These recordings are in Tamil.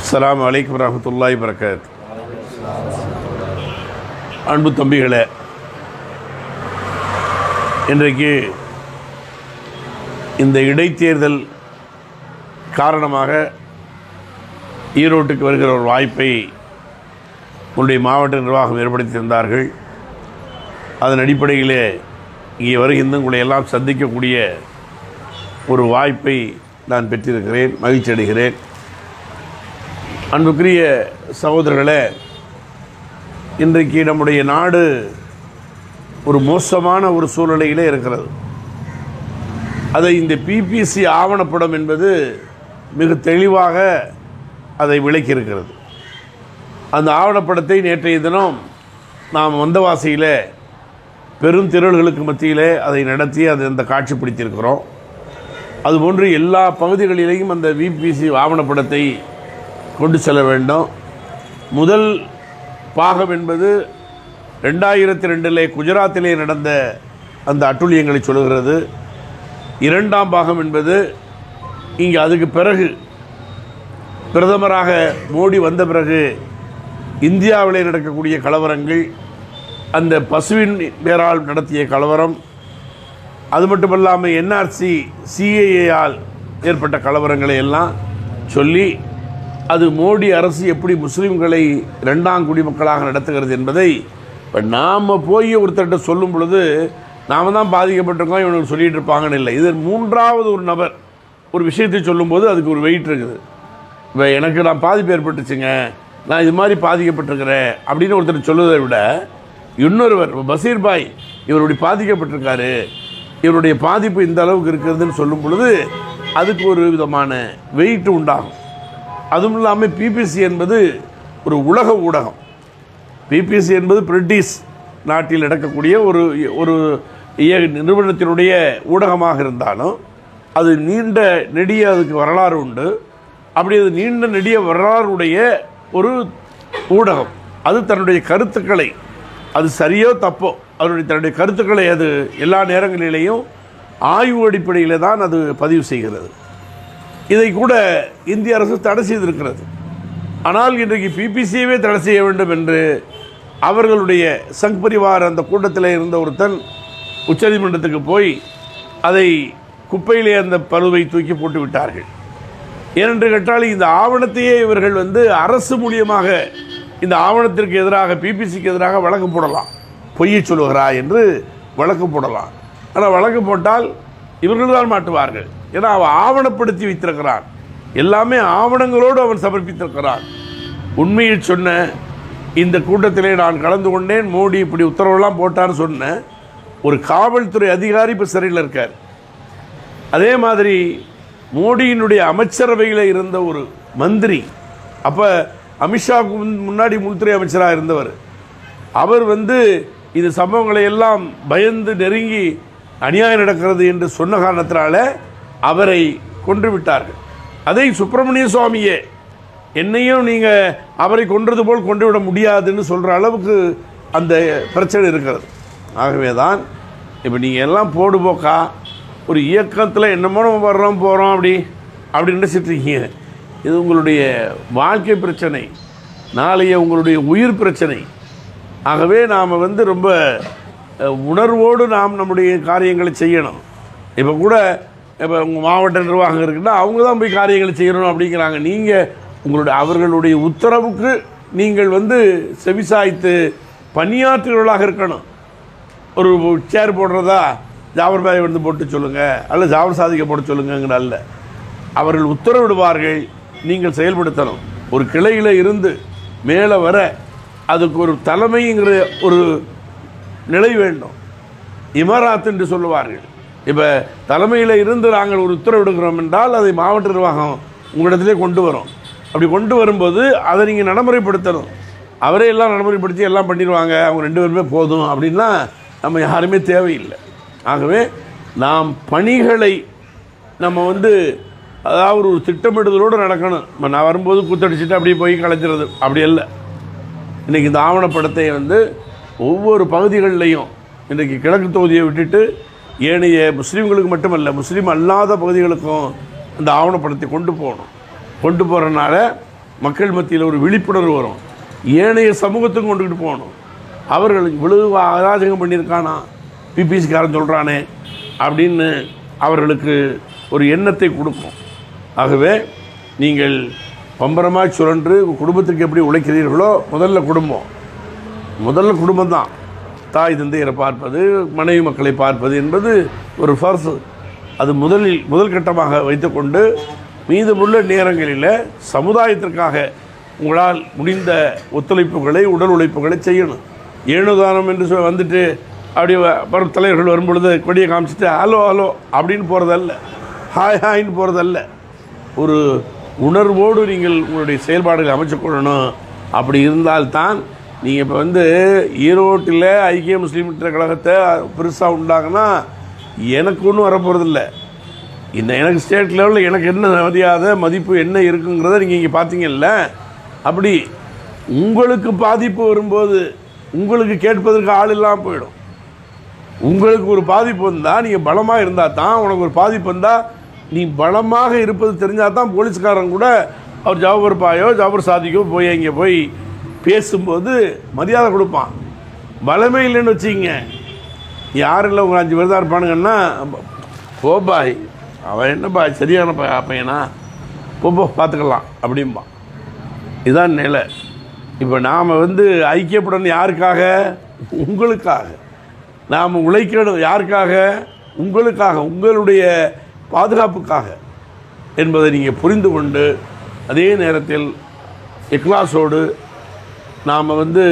அஸ்லாம் வலைக்கம் வரமத்துல்லாய் வரகாத் அன்பு தம்பிகளே இன்றைக்கு இந்த இடைத்தேர்தல் காரணமாக ஈரோட்டுக்கு வருகிற ஒரு வாய்ப்பை உன்னுடைய மாவட்ட நிர்வாகம் ஏற்படுத்தியிருந்தார்கள் அதன் அடிப்படையிலே இங்கே வருகின்ற உங்களை எல்லாம் சந்திக்கக்கூடிய ஒரு வாய்ப்பை நான் பெற்றிருக்கிறேன் மகிழ்ச்சி அடைகிறேன் அன்புக்குரிய சகோதரர்களே இன்றைக்கு நம்முடைய நாடு ஒரு மோசமான ஒரு சூழ்நிலையிலே இருக்கிறது. அதை இந்த பிபிசி ஆவணப்படம் என்பது மிக தெளிவாக அதை விளக்கியிருக்கிறது. அந்த ஆவணப்படத்தை நேற்றைய தினம் நாம் வந்தவாசியில் பெரும் திரள்களுக்கு மத்தியிலே அதை நடத்தி அதை அந்த காட்சிப்படுத்தியிருக்கிறோம் அதுபோன்று எல்லா பகுதிகளிலேயும் அந்த விபிசி ஆவணப்படத்தை கொண்டு செல்ல வேண்டும். முதல் பாகம் என்பது ரெண்டாயிரத்தி ரெண்டிலே குஜராத்திலே நடந்த அந்த அட்டுழியங்களை சொல்லுகிறது. இரண்டாம் பாகம் என்பது இங்கே அதுக்கு பிறகு பிரதமராக மோடி வந்த பிறகு இந்தியாவிலே நடக்கக்கூடிய கலவரங்கள் அந்த பசுவின் பேரால் நடத்திய கலவரம் அது மட்டுமல்லாமல் என்ஆர்சி சிஏஏயால் ஏற்பட்ட கலவரங்களை எல்லாம் சொல்லி அது மோடி அரசு எப்படி முஸ்லீம்களை ரெண்டாம் குடிமக்களாக நடத்துகிறது என்பதை இப்போ நாம் போய் ஒருத்தர்கிட்ட சொல்லும் பொழுது நாம் தான் பாதிக்கப்பட்டிருக்கோம் இவனுக்கு சொல்லிகிட்டு இருப்பாங்கன்னு இல்லை. இது மூன்றாவது ஒரு நபர் ஒரு விஷயத்தை சொல்லும்போது அதுக்கு ஒரு வெயிட் இருக்குது. இப்போ எனக்கு நான் பாதிப்பு ஏற்பட்டுச்சுங்க நான் இது மாதிரி பாதிக்கப்பட்டிருக்கிறேன் அப்படின்னு ஒருத்தர் சொல்லுவதை விட இன்னொருவர் பசீர் பாய் இவருடைய பாதிக்கப்பட்டிருக்காரு இவருடைய பாதிப்பு இந்த அளவுக்கு இருக்கிறதுன்னு சொல்லும் பொழுது அதுக்கு ஒரு விதமான வெயிட் உண்டாகும். அதுவும் இல்லாமல் பிபிசி என்பது ஒரு உலக ஊடகம். பிபிசி என்பது பிரிட்டிஷ் நாட்டில் நடக்கக்கூடிய ஒரு ஒரு நிறுவனத்தினுடைய ஊடகமாக இருந்தாலும் அது நீண்ட நெடிய அதுக்கு வரலாறு உண்டு. அப்படி அது நீண்ட நெடிய வரலாறுடைய ஒரு ஊடகம். அது தன்னுடைய கருத்துக்களை அது சரியோ தப்போ அதனுடைய தன்னுடைய கருத்துக்களை அது எல்லா நேரங்களிலேயும் ஆய்வு அடிப்படையில் தான் அது பதிவு செய்கிறது. இதை கூட இந்திய அரசு தடை செய்திருக்கிறது. ஆனால் இன்றைக்கு பிபிசியவே தடை செய்ய வேண்டும் என்று அவர்களுடைய சங் பரிவார் அந்த கூட்டத்தில் இருந்த ஒருத்தன் உச்சநீதிமன்றத்துக்கு போய் அதை குப்பையிலே அந்த பழுவை தூக்கி போட்டு விட்டார்கள். ஏனென்று கேட்டால் இந்த ஆவணத்தையே இவர்கள் வந்து அரசு மூலியமாக இந்த ஆவணத்திற்கு எதிராக பிபிசிக்கு எதிராக வழக்கு போடலாம். பொய்யை சொல்லுகிறா என்று வழக்கு போடலாம். ஆனால் வழக்கு போட்டால் இவர்கள் தான் மாட்டுவார்கள். ஏன்னா அவன் ஆவணப்படுத்தி வைத்திருக்கிறான். எல்லாமே ஆவணங்களோடு அவன் சமர்ப்பித்திருக்கிறான். உண்மையை சொன்ன இந்த கூட்டத்திலே நான் கலந்து கொண்டேன். மோடி இப்படி உத்தரவெல்லாம் போட்டான்னு சொன்ன ஒரு காவல்துறை அதிகாரி இப்போ சிறையில் இருக்கார். அதே மாதிரி மோடியினுடைய அமைச்சரவையில் இருந்த ஒரு மந்திரி அப்போ அமித்ஷாவுக்கு முன்- முன்னாடி உள்துறை அமைச்சராக இருந்தவர். அவர் வந்து இந்த சம்பவங்களை எல்லாம் பயந்து நெருங்கி அநியாயம் நடக்கிறது என்று சொன்ன காரணத்தினால அவரை கொன்று விட்டார்கள் அதை சுப்பிரமணிய சுவாமியே என்னையும் நீங்கள் அவரை கொன்றது போல் கொண்டு விட முடியாதுன்னு சொல்கிற அளவுக்கு அந்த பிரச்சனை இருக்கிறது. ஆகவே தான் இப்போ நீங்கள் எல்லாம் போடுபோக்கா ஒரு இயக்கத்தில் என்னமோ நம்ம வர்றோம் போகிறோம் அப்படி அப்படி நினச்சிட்டு இருக்கீங்க. இது உங்களுடைய வாழ்க்கை பிரச்சனை நாளைய உங்களுடைய உயிர் பிரச்சனை. ஆகவே நாம் வந்து ரொம்ப உணர்வோடு நாம் நம்முடைய காரியங்களை செய்யணும். இப்போ கூட இப்போ உங்கள் மாவட்ட நிர்வாகம் இருக்குன்னா அவங்க தான் போய் காரியங்களை செய்யணும் அப்படிங்கிறாங்க. நீங்கள் உங்களுடைய அவர்களுடைய உத்தரவுக்கு நீங்கள் வந்து செவிசாய்த்து பணியாற்றுகிறவர்களாக இருக்கணும். ஒரு சேர் போடுறதா ஜாவர் பாய் வந்து போட்டு சொல்லுங்கள் அல்ல ஜாவர் சாதிக்க போட சொல்லுங்கிற அல்ல. அவர்கள் உத்தரவிடுவார்கள் நீங்கள் செயல்படுத்தணும். ஒரு கிளையில் இருந்து மேலே வர அதுக்கு ஒரு தலைமைங்கிற ஒரு நிலை வேண்டும். இமராத் என்று சொல்லுவார்கள். இப்போ தலைமையில் இருந்து நாங்கள் ஒரு உத்தரவிடுகிறோம் என்றால் அதை மாவட்ட நிர்வாகம் உங்களிடத்திலே கொண்டு வரும். அப்படி கொண்டு வரும்போது அதை நீங்கள் நடைமுறைப்படுத்தணும். அவரே எல்லாம் நடைமுறைப்படுத்தி எல்லாம் பண்ணிடுவாங்க. அவங்க ரெண்டு பேருமே போதும் அப்படின்னா நம்ம யாருமே தேவையில்லை. ஆகவே நாம் பணிகளை நம்ம வந்து அதாவது ஒரு திட்டமிடுதலோடு நடக்கணும். நம்ம நான் வரும்போது குத்தடிச்சிட்டு அப்படியே போய் கலைஞ்சிறது. அப்படி இல்லை இன்றைக்கி இந்த ஆவணப்படத்தை வந்து ஒவ்வொரு பகுதிகளிலையும் இன்றைக்கி கிழக்கு தொகுதியை விட்டுட்டு ஏனைய முஸ்லீம்களுக்கு மட்டுமல்ல முஸ்லீம் அல்லாத பகுதிகளுக்கும் அந்த ஆவணப்படத்தை கொண்டு போகணும். கொண்டு போகிறனால மக்கள் மத்தியில் ஒரு விழிப்புணர்வு வரும். ஏனைய சமூகத்துக்கும் கொண்டுக்கிட்டு போகணும். அவர்கள் இவ்வளவு அராஜகம் பண்ணியிருக்கானா? பிபிசிக்காரன் சொல்கிறானே அப்படின்னு அவர்களுக்கு ஒரு எண்ணத்தை கொடுக்கும் ஆகவே நீங்கள் பம்பரமாக சுழன்று குடும்பத்துக்கு எப்படி உழைக்கிறீர்களோ முதல்ல குடும்பம். முதல்ல குடும்பம் தான் தாய் தந்தையரை பார்ப்பது மனைவி மக்களை பார்ப்பது என்பது ஒரு ஃபர்ஸ் அது முதலில் முதல் கட்டமாக வைத்துக்கொண்டு மீதமுள்ள நேரங்களில் சமுதாயத்திற்காக உங்களால் முடிந்த ஒத்துழைப்புகளை உடல் உழைப்புகளை செய்யணும். ஏணுதானம் என்று வந்துட்டு அப்படி வரும் தலைவர்கள் வரும்பொழுது கொடியை காமிச்சிட்டு ஹலோ ஹலோ அப்படின்னு போகிறதல்ல ஹாய் ஹாய்ன்னு போகிறதல்ல ஒரு உணர்வோடு நீங்கள் உங்களுடைய செயல்பாடுகளை அமைச்சுக்கொள்ளணும் அப்படி இருந்தால்தான் நீங்கள் இப்போ வந்து ஈரோட்டில் ஐக்கிய முஸ்லீம் முன்னேற்ற கழகத்தை பெருசாக உண்டாங்கன்னா எனக்கு ஒன்றும் வரப்போகிறதில்ல இந்த எனக்கு ஸ்டேட் லெவலில் எனக்கு என்ன மரியாதை மதிப்பு என்ன இருக்குங்கிறத நீங்கள் இங்கே பார்த்தீங்கல்ல? அப்படி உங்களுக்கு பாதிப்பு வரும்போது உங்களுக்கு கேட்பதற்கு ஆள் இல்லாமல் போயிடும். உங்களுக்கு ஒரு பாதிப்பு வந்தால் நீங்கள் பலமாக இருந்தால் தான் உனக்கு ஒரு பாதிப்பு வந்தால் நீ பலமாக இருப்பது தெரிஞ்சால் தான் போலீஸ்காரன் கூட அவர் ஜாபர் பாயோ ஜாபர் சாதிக்கோ போய் இங்கே போய் பேசும்போது மரியாதை கொடுப்பான். பலமே இல்லைன்னு வச்சுக்கிங்க. யார் இல்லை உங்கள் அஞ்சு பேர் தான் இருப்பானுங்கன்னா போ பாய் அவன் என்ன பாய் சரியான பா பையனா? போ போ பார்த்துக்கலாம் அப்படிம்பான். இதுதான் நிலை. இப்போ நாம் வந்து ஐக்கியப்படணும் யாருக்காக? உங்களுக்காக. நாம் உழைக்கணும் யாருக்காக? உங்களுக்காக உங்களுடைய பாதுகாப்புக்காக என்பதை நீங்கள் புரிந்து கொண்டு அதே நேரத்தில் இக்லாஸோடு நாம் வந்து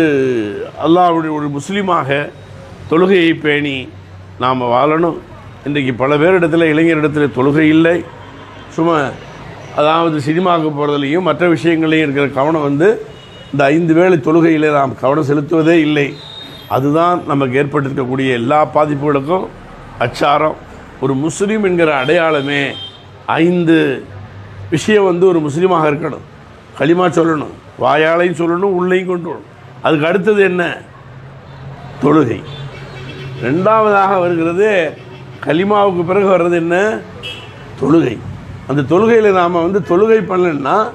அல்லாவுடைய ஒரு முஸ்லீமாக தொழுகையை பேணி நாம் வாழணும். இன்றைக்கு பல பேரிடத்தில் இளைஞரிடத்தில் தொழுகை இல்லை. சும்மா அதாவது சினிமாவுக்கு போகிறதுலையும் மற்ற விஷயங்களையும் இருக்கிற கவனம் வந்து இந்த ஐந்து வேளை தொழுகையில் நாம் கவனம் செலுத்துவதே இல்லை. அதுதான் நமக்கு ஏற்பட்டிருக்கக்கூடிய எல்லா பாதிப்புகளுக்கும் அச்சாரம். ஒரு முஸ்லீம் என்கிற அடையாளமே ஐந்து விஷயம் வந்து ஒரு முஸ்லீமாக இருக்கணும். களிமா சொல்லணும். வாயாலையும் சொல்லணும் உள்ளையும் கொண்டு வரணும். அதுக்கு அடுத்தது என்ன? தொழுகை. ரெண்டாவதாக வருகிறது கலிமாவுக்கு பிறகு வர்றது என்ன? தொழுகை. அந்த தொழுகையில் நாம் வந்து தொழுகை பண்ணலன்னா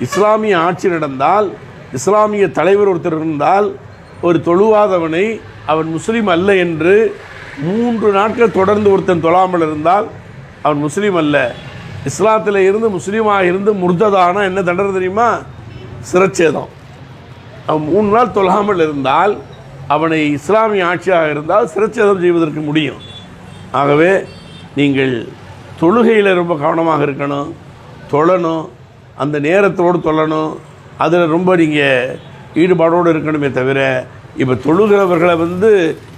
இஸ்லாமிய ஆட்சி நடந்தால் இஸ்லாமிய தலைவர் ஒருத்தர் இருந்தால் ஒரு தொழுவாதவனை அவன் முஸ்லீம் அல்ல என்று மூன்று நாட்கள் தொடர்ந்து ஒருத்தன் தொழாமல் இருந்தால் அவன் முஸ்லீம் அல்ல. இஸ்லாத்தில் இருந்து முஸ்லீமாக இருந்து முர்ததானா என்ன தண்டனை தெரியுமா? சிரச்சேதம். அவன் மூணு நாள் தொழாமல் இருந்தால் அவனை இஸ்லாமிய ஆட்சியாக இருந்தால் சிரச்சேதம் செய்வதற்கு முடியும். ஆகவே நீங்கள் தொழுகையில் ரொம்ப கவனமாக இருக்கணும் தொழணும் அந்த நேரத்தோடு தொழணும் அதில் ரொம்ப நீங்கள் ஈடுபாடோடு இருக்கணுமே தவிர இப்போ தொழுகிறவர்களை வந்து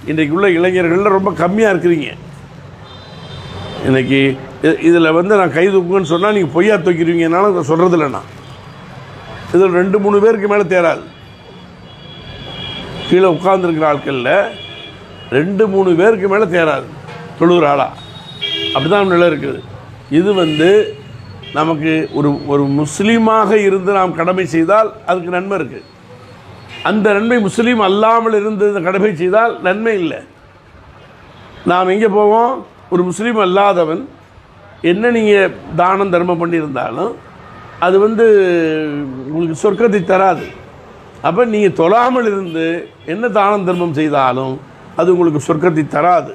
இன்றைக்கு உள்ள இளைஞர்களில் ரொம்ப கம்மியாக இருக்கிறீங்க. இன்னைக்கு இதில் வந்து நான் கை தூக்குங்கன்னு சொன்னால் நீங்கள் பொய்யா தூக்கிடுவீங்கனால சொல்கிறது இல்லை நான். இதில் ரெண்டு மூணு பேருக்கு மேலே தேராது கீழே உட்கார்ந்துருக்கிற ஆட்களில் ரெண்டு மூணு பேருக்கு மேலே தேராது தொழுகிற ஆளா? அப்படிதான் நிலை இருக்குது. இது வந்து நமக்கு ஒரு ஒரு முஸ்லீமாக இருந்து நாம் கடமை செய்தால் அதுக்கு நன்மை இருக்குது அந்த நன்மை முஸ்லீம் அல்லாமல் இருந்து இந்த கடமை செய்தால் நன்மை இல்லை. நாம் எங்கே போவோம்? ஒரு முஸ்லீம் அல்லாதவன் என்ன நீங்கள் தானம் தர்மம் பண்ணியிருந்தாலும் அது வந்து உங்களுக்கு சொர்க்கத்தை தராது. அப்போ நீங்கள் தொழாமல் இருந்து என்ன தானம் தர்மம் செய்தாலும் அது உங்களுக்கு சொர்க்கத்தை தராது.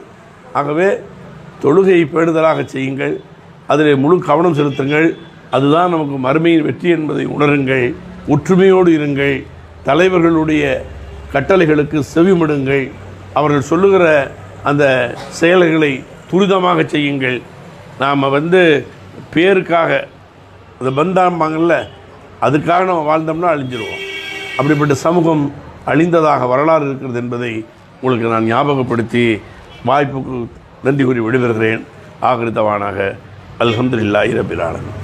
ஆகவே தொழுகையை பேணுதலாக செய்யுங்கள். அதில் முழு கவனம் செலுத்துங்கள். அதுதான் நமக்கு மறுமையின் வெற்றி என்பதை உணருங்கள். ஒற்றுமையோடு இருங்கள். தலைவர்களுடைய கட்டளைகளுக்கு செவிமடுங்கள். அவர்கள் சொல்லுகிற அந்த செயல்களை துரிதமாக செய்யுங்கள். நாம் வந்து பேருக்காக அந்த பந்தாம்பாங்கல்ல அதுக்காக நம்ம வாழ்ந்தோம்னா அழிஞ்சிருவோம். அப்படிப்பட்ட சமூகம் அழிந்ததாக வரலாறு இருக்கிறது என்பதை உங்களுக்கு நான் ஞாபகப்படுத்தி வாய்ப்புக்கு நன்றி கூறி விடுபெறுகிறேன். ஆகிருத்தவானாக அல்ஹம்துலில்லாஹி ரபில் ஆலமீன்.